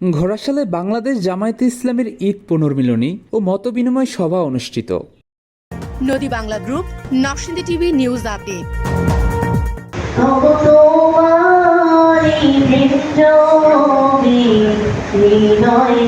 ঘোড়াশালে বাংলাদেশ জামায়াতে ইসলামের ঈদ পুনর্মিলনী ও মতবিনিময় সভা অনুষ্ঠিত। Nadi Bangla group Narsingdi TV news update. হৃদয়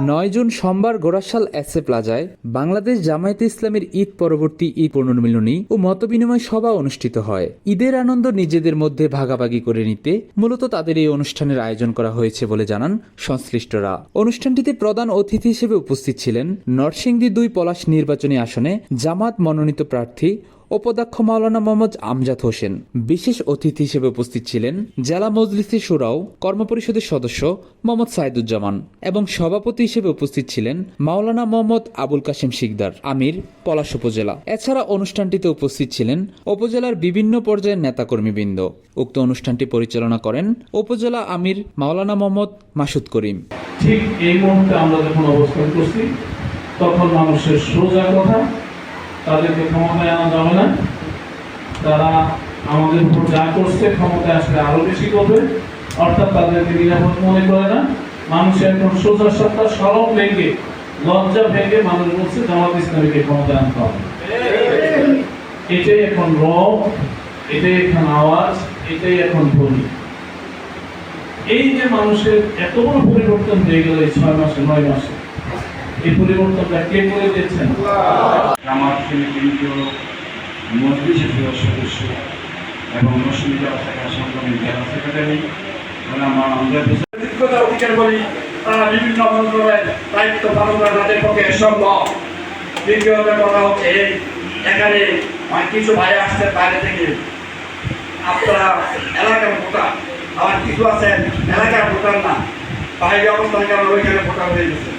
নয় জুন সোমবার গোরাশাল এসএ প্লাজায় বাংলাদেশ জামায়াতে ইসলামের ঈদ পরবর্তী ঈদ পুনর্মিলনী ও মতবিনিময় সভা অনুষ্ঠিত হয়। ঈদের আনন্দ নিজেদের মধ্যে ভাগাভাগি করে নিতে মূলত তাদের এই অনুষ্ঠানের আয়োজন করা হয়েছে বলে জানান সংশ্লিষ্টরা। অনুষ্ঠানটিতে প্রধান অতিথি হিসেবে উপস্থিত ছিলেন নরসিংদী দুই পলাশ নির্বাচনী আসনে জামাত মনোনীত প্রার্থী উপাধ্যক্ষ মাওলানা মোহাম্মদ আমজাদ হোসেন। বিশেষ অতিথি হিসেবে উপস্থিত ছিলেন জেলা মজলিসি সুরাও, কর্মপরিষদের সদস্য মোহাম্মদ সাইদুজ্জামান এবং সভাপতি হিসেবে উপস্থিত ছিলেন মাওলানা মোহাম্মদ আবুল কাশেম শিকদার, আমির, পলাশ উপজেলা। এছাড়া অনুষ্ঠানটিতে উপস্থিত ছিলেন উপজেলার বিভিন্ন পর্যায়ের নেতাকর্মীবৃন্দ। উক্ত অনুষ্ঠানটি পরিচালনা করেন উপজেলা আমির মাওলানা মোহাম্মদ মাসুদ করিম। ঠিক এই মুহূর্তে আমরা যখন অবস্থান করছি, তখন মানুষের সোজা কথা তাদেরকে ক্ষমতায় আনা যাবে না। তারা আমাদের উপর যা করছে ক্ষমতায় আসলে আরও বেশি করবে। অর্থাৎ তাদেরকে নিরাপদ মনে করে না। মানুষ এখন সোজা সত্তা সরব ভেঙে, লজ্জা ভেঙে মানুষ বলছে, জামাত ইসলামীকে ক্ষমতায় আনতে হবে। এটাই এখন রব, এটাই এখন আওয়াজ, এটাই এখন ধ্বনি। এই যে মানুষের এত বড় পরিবর্তন হয়ে গেল এই ছয় মাসে, নয় মাসে, এই পরিবর্তনটা কে করে দিয়েছেন আমার তিনি কেন্দ্রীয় মজলিসের সদস্য এবং মুসলিম শাখা সংগঠনের জেলা সেক্রেটারি যোগ্যতা অধিকার বলি তারা বিভিন্ন মন্ত্রণালয়ের দায়িত্ব পালন করা তাদের পক্ষে সম্ভব দ্বিতীয়ত কথা হচ্ছে এই এখানে কিছু ভাই আসছেন বাইরে থেকে। আপনারা এলাকার ভোটার। আবার কিছু আছেন, এলাকার ভোটার না। বাইরে অবস্থান কারণ ওইখানে ভোটার হয়ে গেছে।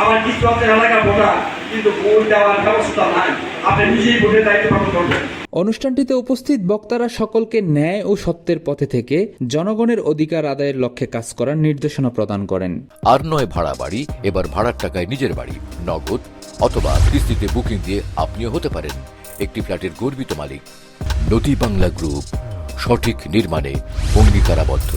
আবার কিছু আছেন, এলাকার ভোটার। কিন্তু ভোট দেওয়ার ব্যবস্থা নাই। আপনি নিজেই ভোটের দায়িত্ব পালন করবেন। অনুষ্ঠানটিতে উপস্থিত বক্তারা সকলকে ন্যায় ও সত্যের পথে থেকে জনগণের অধিকার আদায়ের লক্ষ্যে কাজ করার নির্দেশনা প্রদান করেন। আর নয় ভাড়া বাড়ি এবার ভাড়ার টাকায় নিজের বাড়ি নগদ অথবা কিস্তিতে বুকিং দিয়ে আপনিও হতে পারেন। একটি ফ্ল্যাটের গর্বিত মালিক। নদী বাংলা গ্রুপ সঠিক নির্মাণে অঙ্গীকারাবদ্ধ।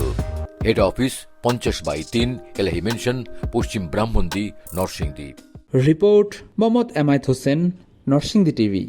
হেড অফিস পঞ্চাশ বাই তিন এলাহি মেনশন পশ্চিম Brahmandi Narsingdi. Report Mohammad Emayet Hossain Narsingdi TV.